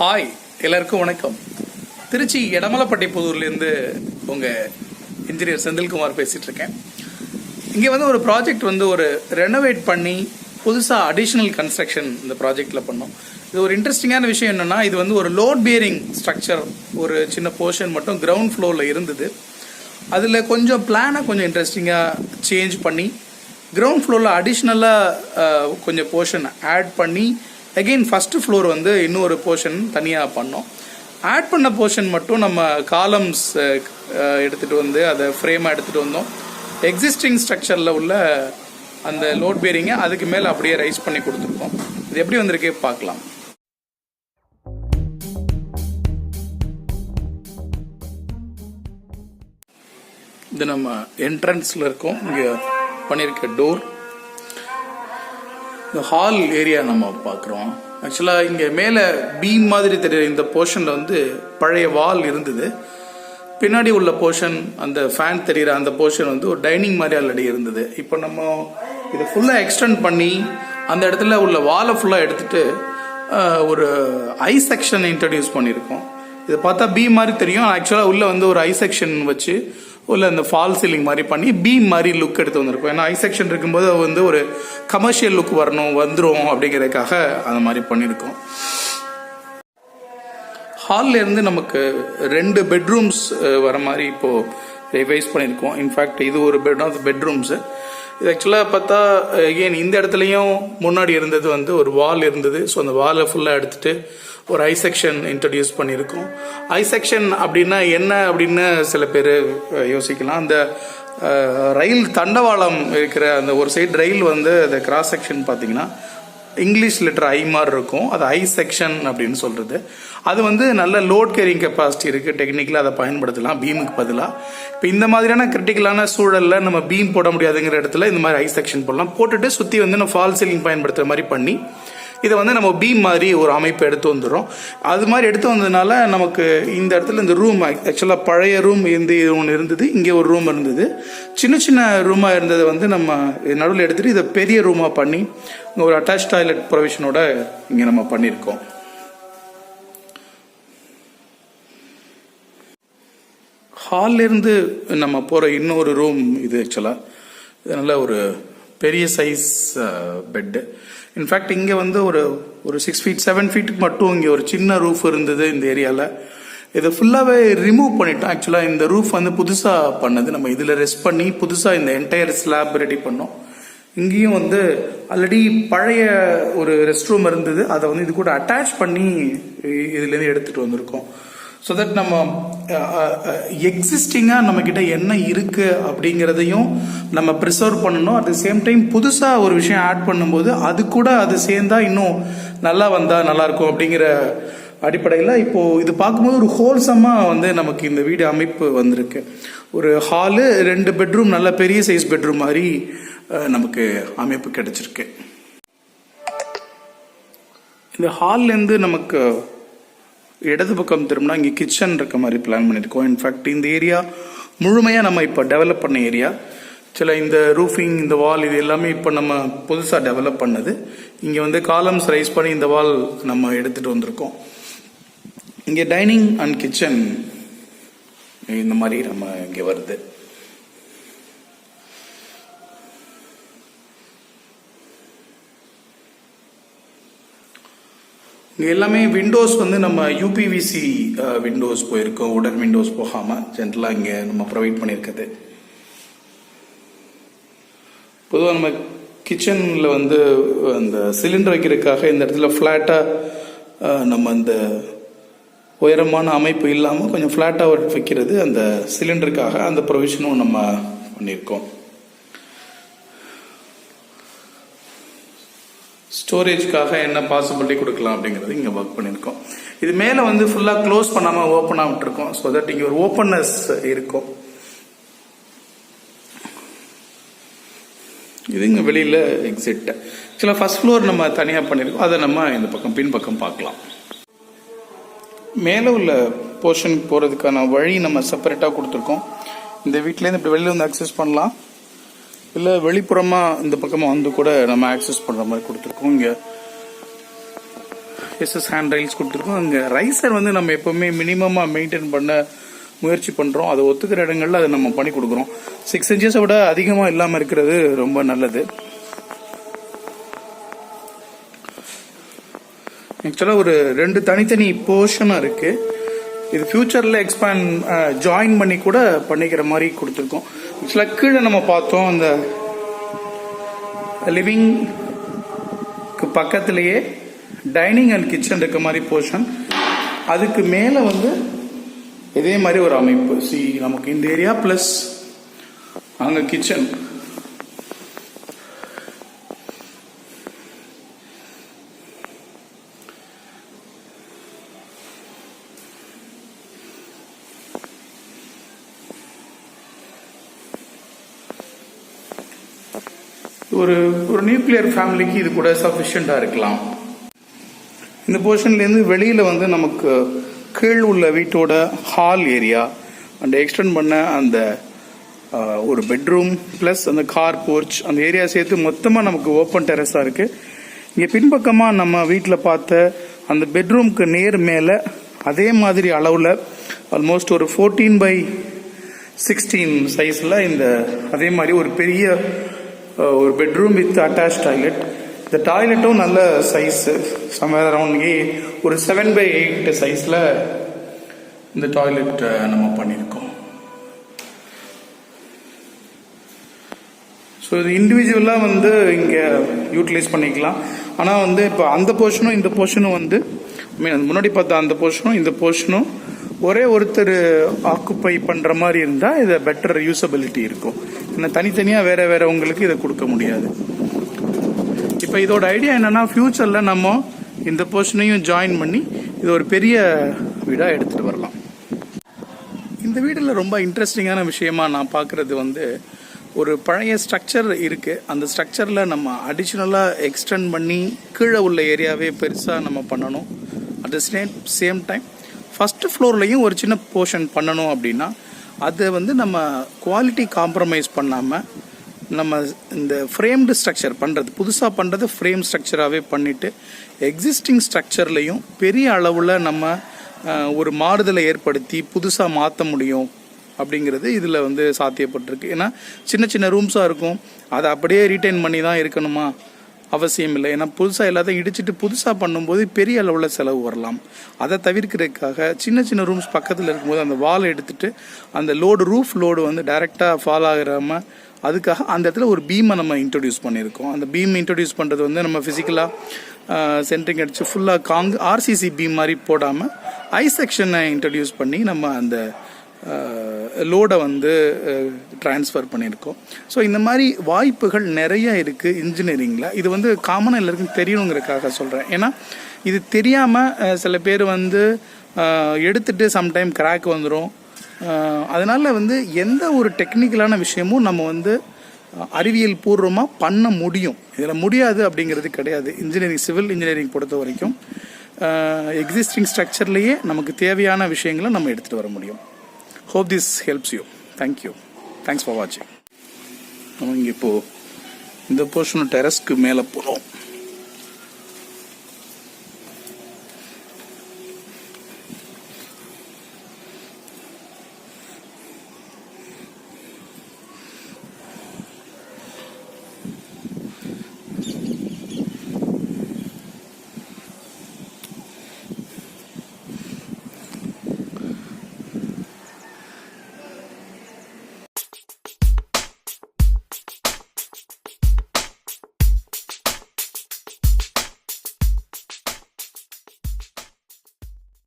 Hi எல்லாருக்கும் வணக்கம். திருச்சி எடமலப்பட்டி புதூர்லேருந்து உங்கள் இன்ஜினியர் செந்தில்குமார் பேசிகிட்டு இருக்கேன் இங்கே வந்து ஒரு ப்ராஜெக்ட் வந்து ஒரு ரெனோவேட் பண்ணி புதுசாக அடிஷ்னல் கன்ஸ்ட்ரக்ஷன் இந்த ப்ராஜெக்டில் பண்ணோம். இது ஒரு இன்ட்ரெஸ்டிங்கான விஷயம் என்னென்னா இது வந்து ஒரு லோட் பியரிங் ஸ்ட்ரக்சர் ஒரு சின்ன போர்ஷன் மட்டும் கிரவுண்ட் ஃப்ளோரில் இருந்தது. அதில் கொஞ்சம் பிளானை கொஞ்சம் இன்ட்ரெஸ்டிங்காக சேஞ்ச் பண்ணி கிரவுண்ட் ஃப்ளோரில் அடிஷ்னலாக கொஞ்சம் போர்ஷன் ஆட் பண்ணி அகெயின் ஃபஸ்ட்டு ஃப்ளோர் வந்து இன்னொரு போர்ஷன் தனியாக பண்ணோம். ஆட் பண்ண போர்ஷன் மட்டும் நம்ம காலம்ஸ் எடுத்துகிட்டு வந்து அதை ஃப்ரேமாக எடுத்துகிட்டு வந்தோம். எக்ஸிஸ்டிங் ஸ்ட்ரக்சரில் உள்ள அந்த லோட் பேரிங்கை அதுக்கு மேலே அப்படியே ரைஸ் பண்ணி கொடுத்துருக்கோம். இது எப்படி வந்திருக்கே பார்க்கலாம். இது நம்ம என்ட்ரன்ஸில் இருக்கோம். இங்கே பண்ணியிருக்க டோர் இந்த ஹால் ஏரியா நம்ம பார்க்குறோம். ஆக்சுவலாக இங்கே மேலே பீம் மாதிரி தெரியுற இந்த போர்ஷனில் வந்து பழைய வால் இருந்தது. பின்னாடி உள்ள போர்ஷன் அந்த ஃபேன் தெரிகிற அந்த போர்ஷன் வந்து ஒரு டைனிங் மாதிரி ஆல்ரெடி இருந்தது. இப்போ நம்ம இதை ஃபுல்லாக எக்ஸ்டெண்ட் பண்ணி அந்த இடத்துல உள்ள வாலை ஃபுல்லாக எடுத்துட்டு ஒரு ஐ செக்ஷன் இன்ட்ரடியூஸ் பண்ணியிருக்கோம். இதை பார்த்தா பி மாதிரி தெரியும். ஆக்சுவலாக உள்ளே வந்து ஒரு ஐ செக்ஷன் வச்சு உள்ள அந்த ஃபால் சீலிங் மாதிரி பண்ணி பீம் மாதிரி லுக் எடுத்து வந்திருக்கும். ஏன்னா ஐ செக்ஷன் இருக்கும்போது அது வந்து ஒரு கமர்ஷியல் லுக் வரணும் வந்துடும் அப்படிங்கிறதுக்காக அந்த மாதிரி பண்ணியிருக்கோம். ஹால்லேருந்து நமக்கு ரெண்டு பெட்ரூம்ஸ் வர மாதிரி இப்போது ரிவைஸ் பண்ணியிருக்கோம். இன்ஃபேக்ட் இது ஒரு பெட் ஆஃப் பெட்ரூம்ஸு இது ஆக்சுவலாக பார்த்தா ஏன் இந்த இடத்துலையும் முன்னாடி இருந்தது வந்து ஒரு வால் இருந்தது. ஸோ அந்த வாலை ஃபுல்லாக எடுத்துட்டு ஒரு ஐ செக்ஷன் இன்ட்ரடியூஸ் பண்ணியிருக்கோம். ஐ செக்ஷன் அப்படின்னா என்ன அப்படின்னு சில பேர் யோசிக்கலாம். அந்த ரயில் தண்டவாளம் இருக்கிற அந்த ஒரு சைடு ரயில் வந்து அந்த கிராஸ் செக்ஷன் பார்த்தீங்கன்னா இங்கிலீஷ் லெட்டர் ஐ மாதிரி இருக்கும். அது ஐ செக்ஷன் அப்படின்னு சொல்கிறது அது வந்து நல்ல லோட் கேரிங் கெப்பாசிட்டி இருக்குது டெக்னிக்கலாக அதை பயன்படுத்தலாம். பீமுக்கு பதிலாக இப்போ இந்த மாதிரியான கிரிட்டிக்கலான சூழலில் நம்ம பீம் போட முடியாதுங்கிற இடத்துல இந்த மாதிரி ஐ செக்ஷன் போடலாம். போட்டுட்டு சுற்றி வந்து நம்ம ஃபால் சீலிங் பயன்படுத்துற மாதிரி பண்ணி இதை வந்து நம்ம பீம் மாதிரி ஒரு அமைப்பு எடுத்து வந்துடுறோம். அது மாதிரி எடுத்து வந்ததுனால நமக்கு இந்த இடத்துல இந்த ரூம் ஆக்சுவலாக பழைய ரூம் இந்த ஒன்று இருந்தது இங்கே ஒரு ரூம் இருந்தது. சின்ன சின்ன ரூமாக இருந்ததை வந்து நம்ம நடுவில் எடுத்துகிட்டு இதை பெரிய ரூமாக பண்ணி ஒரு அட்டாச் டாய்லெட் ப்ரொவிஷனோட இங்கே நம்ம பண்ணியிருக்கோம். ஹால்லேருந்து நம்ம போகிற இன்னொரு ரூம் இது ஆக்சுவலாக நல்ல ஒரு பெரிய சைஸ் பெட்டு இன்ஃபேக்ட் இங்கே வந்து ஒரு ஒரு சிக்ஸ் ஃபீட் செவன் ஃபீட்டுக்கு மட்டும் இங்கே ஒரு சின்ன ரூஃப் இருந்தது இந்த ஏரியாவில் இதை ஃபுல்லாகவே ரிமூவ் பண்ணிட்டோம். ஆக்சுவலாக இந்த ரூஃப் வந்து புதுசாக பண்ணது. நம்ம இதில் ரெஸ்ட் பண்ணி புதுசாக இந்த என்டையர் ஸ்லாப் ரெடி பண்ணோம். இங்கேயும் வந்து ஆல்ரெடி பழைய ஒரு ரெஸ்ட் ரூம் இருந்தது. அதை வந்து இது கூட அட்டாச் பண்ணி இதுலேருந்து எடுத்துகிட்டு வந்திருக்கோம். ஸோ தட் நம்ம uh, uh, எக்ஸிஸ்டிங்காக நம்மக்கிட்ட என்ன இருக்குது அப்படிங்கிறதையும் நம்ம ப்ரிசர்வ் பண்ணணும். அட் த சேம் டைம் புதுசாக ஒரு விஷயம் ஆட் பண்ணும்போது அது கூட அது சேர்ந்தா இன்னும் நல்லா வந்தால் நல்லாயிருக்கும் அப்படிங்கிற அடிப்படையில் இப்போது இது பார்க்கும்போது ஒரு ஹோல்சமாக வந்து நமக்கு இந்த வீடு அமைப்பு வந்திருக்கு. ஒரு ஹாலு ரெண்டு பெட்ரூம் நல்ல பெரிய சைஸ் பெட்ரூம் மாதிரி uh, நமக்கு அமைப்பு கிடச்சிருக்கு. இந்த ஹால்லேருந்து நமக்கு இடது பக்கம் திரும்பினா இங்கே கிச்சன் இருக்க மாதிரி பிளான் பண்ணியிருக்கோம். இன்ஃபேக்ட் இந்த ஏரியா முழுமையாக நம்ம இப்போ டெவலப் பண்ண ஏரியா சில இந்த ரூஃபிங் இந்த வால் இது எல்லாமே இப்போ நம்ம புதுசாக டெவலப் பண்ணது. இங்கே வந்து காலம்ஸ் ரைஸ் பண்ணி இந்த வால் நம்ம எடுத்துகிட்டு வந்திருக்கோம். இங்கே டைனிங் அண்ட் கிச்சன் இந்த மாதிரி நம்ம இங்கே வருது. எல்லாமே விண்டோஸ் வந்து நம்ம யூபிவிசி விண்டோஸ் போயிருக்கோம். உடன் விண்டோஸ் போகாமல் ஜென்ரலாக இங்கே நம்ம ப்ரொவைட் பண்ணியிருக்கிறது. பொதுவாக நம்ம கிச்சனில் வந்து அந்த சிலிண்டர் வைக்கிறதுக்காக இந்த இடத்துல ஃப்ளாட்டாக நம்ம அந்த உயரமான அமைப்பு இல்லாமல் கொஞ்சம் ஃப்ளாட்டாக வைக்கிறது அந்த சிலிண்டருக்காக அந்த ப்ரொவிஷனும் நம்ம பண்ணியிருக்கோம். ஸ்டோரேஜ்க்காக என்ன பாசிபிலிட்டி கொடுக்கலாம் அப்படிங்கிறது இங்கே ஒர்க் பண்ணியிருக்கோம். இது மேலே வந்து ஃபுல்லாக க்ளோஸ் பண்ணாமல் ஓப்பனாக விட்டுருக்கோம். ஸோ தட் இங்கே ஒரு ஓப்பன்னஸ் இருக்கும். இது இங்கே வெளியில் எக்ஸிட் ஆக்சுவலாக ஃபர்ஸ்ட் ஃப்ளோர் நம்ம தனியாக பண்ணியிருக்கோம். அதை நம்ம இந்த பக்கம் பின்பக்கம் பார்க்கலாம். மேலே உள்ள போர்ஷனுக்கு போகிறதுக்கான வழி நம்ம செப்பரேட்டாக கொடுத்துருக்கோம். இந்த வீட்டிலேருந்து இப்படி வெளியில் வந்து அக்சஸ் பண்ணலாம். இல்லை வெளிப்புறமாக இந்த பக்கமாக வந்து கூட நம்ம ஆக்சஸ் பண்ணுற மாதிரி கொடுத்துருக்கோம். இங்கே எஸ்எஸ் ஹேண்ட் ரைல்ஸ் கொடுத்துருக்கோம். அங்கே ரைசர் வந்து நம்ம எப்போவுமே மினிமமாக மெயின்டைன் பண்ண முயற்சி பண்ணுறோம் அதை ஒத்துக்கிற இடங்கள்ல அதை நம்ம பண்ணி கொடுக்குறோம். சிக்ஸ் இன்ச்சஸை விட அதிகமாக இல்லாமல் இருக்கிறது ரொம்ப நல்லது. ஆக்சுவலாக ஒரு ரெண்டு தனித்தனி போர்ஷனாக இருக்குது இது ஃபியூச்சரில் எக்ஸ்பேண்ட் ஜாயின் பண்ணி கூட பண்ணிக்கிற மாதிரி கொடுத்துருக்கோம். ஆக்சுவலாக கீழே நம்ம பார்த்தோம் அந்த லிவிங்க்கு பக்கத்திலேயே டைனிங் அண்ட் கிச்சன் இருக்க மாதிரி போர்ஷன் அதுக்கு மேலே வந்து இதே மாதிரி ஒரு அமைப்பு. சி நமக்கு இந்த ஏரியா ப்ளஸ் அங்கே கிச்சன் ஒரு ஒரு நியூக்ளியர் ஃபேமிலிக்கு இது கூட சஃபிஷியண்டாக இருக்கலாம். இந்த போர்ஷன்லேருந்து வெளியில் வந்து நமக்கு கீழ் உள்ள வீட்டோட ஹால் ஏரியா அண்ட் எக்ஸ்டெண்ட் பண்ண அந்த ஒரு பெட்ரூம் ப்ளஸ் அந்த கார் போர்ச் அந்த ஏரியா சேர்த்து மொத்தமாக நமக்கு ஓப்பன் டெரஸாக இருக்குது இங்கே பின்பக்கமாக நம்ம வீட்டில் பார்த்த அந்த பெட்ரூம்க்கு நேர் மேலே அதே மாதிரி அளவில் ஆல்மோஸ்ட் ஒரு ஃபோர்டீன் பை சிக்ஸ்டீன் சைஸில் இந்த அதே மாதிரி ஒரு பெரிய ஒரு பெட்ரூம் வித் அட்டாச் டாய்லெட் இந்த டாய்லெட்டும் நல்ல சைஸு சம்வேர் அரௌண்ட் ஏ ஒரு செவன் பை எயிட் சைஸில் இந்த டாய்லெட் நம்ம பண்ணியிருக்கோம் ஸோ இது இண்டிவிஜுவலாக வந்து இங்கே யூட்டிலைஸ் பண்ணிக்கலாம். ஆனால் வந்து இப்போ அந்த போர்ஷனும் இந்த போர்ஷனும் வந்து ஐ மீன் முன்னாடி பார்த்த அந்த போர்ஷனும் இந்த போர்ஷனும் ஒரே ஒருத்தர் ஆக்குப்பை பண்ணுற மாதிரி இருந்தால் இதை பெட்டர் யூசபிலிட்டி இருக்கும். என்ன தனித்தனியாக வேற வேற உங்களுக்கு இதை கொடுக்க முடியாது. இப்போ இதோட ஐடியா என்னன்னா ஃபியூச்சரில் நம்ம இந்த போர்ஷனையும் ஜாயின் பண்ணி இது ஒரு பெரிய வீடாக எடுத்துகிட்டு வரலாம். இந்த வீடில் ரொம்ப இன்ட்ரெஸ்டிங்கான விஷயமா நான் பார்க்குறது வந்து ஒரு பழைய ஸ்ட்ரக்சர் இருக்குது அந்த ஸ்ட்ரக்சரில் நம்ம அடிஷ்னலாக எக்ஸ்டெண்ட் பண்ணி கீழே உள்ள ஏரியாவே பெருசாக நம்ம பண்ணணும். At the same same time first ஃப்ளோர்லேயும் ஒரு சின்ன போர்ஷன் பண்ணணும் அப்படின்னா அதை வந்து நம்ம குவாலிட்டி காம்ப்ரமைஸ் பண்ணாமல் நம்ம இந்த ஃப்ரேம்டு ஸ்ட்ரக்சர் பண்ணுறது புதுசாக பண்ணுறது ஃப்ரேம் ஸ்ட்ரக்சராகவே பண்ணிவிட்டு எக்ஸிஸ்டிங் ஸ்ட்ரக்சர்லையும் பெரிய அளவில் நம்ம ஒரு மாறுதலை ஏற்படுத்தி புதுசாக மாற்ற முடியும் அப்படிங்கிறது இதில் வந்து சாத்தியப்பட்டிருக்கு. ஏன்னா சின்ன சின்ன ரூம்ஸாக இருக்கும். அதை அப்படியே ரீட்டைன் பண்ணி தான் இருக்கணுமா? அவசியம் இல்லை. ஏன்னா புதுசாக எல்லாத்தையும் இடிச்சிட்டு புதுசாக பண்ணும்போது பெரிய அளவில் செலவு வரலாம். அதை தவிர்க்கிறதுக்காக சின்ன சின்ன ரூம்ஸ் பக்கத்தில் இருக்கும்போது அந்த வாலை எடுத்துட்டு அந்த லோடு ரூஃப் லோடு வந்து டைரெக்டாக ஃபால் ஆகிறாமல் அதுக்காக அந்த இடத்துல ஒரு பீமை நம்ம இன்ட்ரடியூஸ் பண்ணியிருக்கோம். அந்த பீம் இன்ட்ரடியூஸ் பண்ணுறது வந்து நம்ம ஃபிசிக்கலாக சென்ட்ரிங் அடித்து ஃபுல்லாக காங் ஆர்சிசி பீம் மாதிரி போடாமல் ஐ செக்ஷனை இன்ட்ரடியூஸ் பண்ணி நம்ம அந்த லோடை வந்து ட்ரான்ஸ்ஃபர் பண்ணியிருக்கோம். ஸோ இந்த மாதிரி வாய்ப்புகள் நிறைய இருக்குது இன்ஜினியரிங்கில் இது வந்து காமனாக எல்லாருக்கும் தெரியணுங்கிறதுக்காக சொல்கிறேன் ஏன்னா இது தெரியாமல் சில பேர் வந்து எடுத்துட்டு சம்டைம் கிராக் வந்துடும் அதனால் வந்து எந்த ஒரு டெக்னிக்கலான விஷயமும் நம்ம வந்து அறிவியல் பூர்வமாக பண்ண முடியும். இதில் முடியாது அப்படிங்கிறது கிடையாது. இன்ஜினியரிங் சிவில் இன்ஜினியரிங் பொறுத்த வரைக்கும் எக்ஸிஸ்டிங் ஸ்ட்ரக்சர்லேயே நமக்கு தேவையான விஷயங்களை நம்ம எடுத்துகிட்டு வர முடியும். Hope this helps you thank you thanks for வாட்சிங் நம்ம இங்கே இப்போது இந்த போர்ஷன் டெரஸ்க்கு மேலே போகிறோம்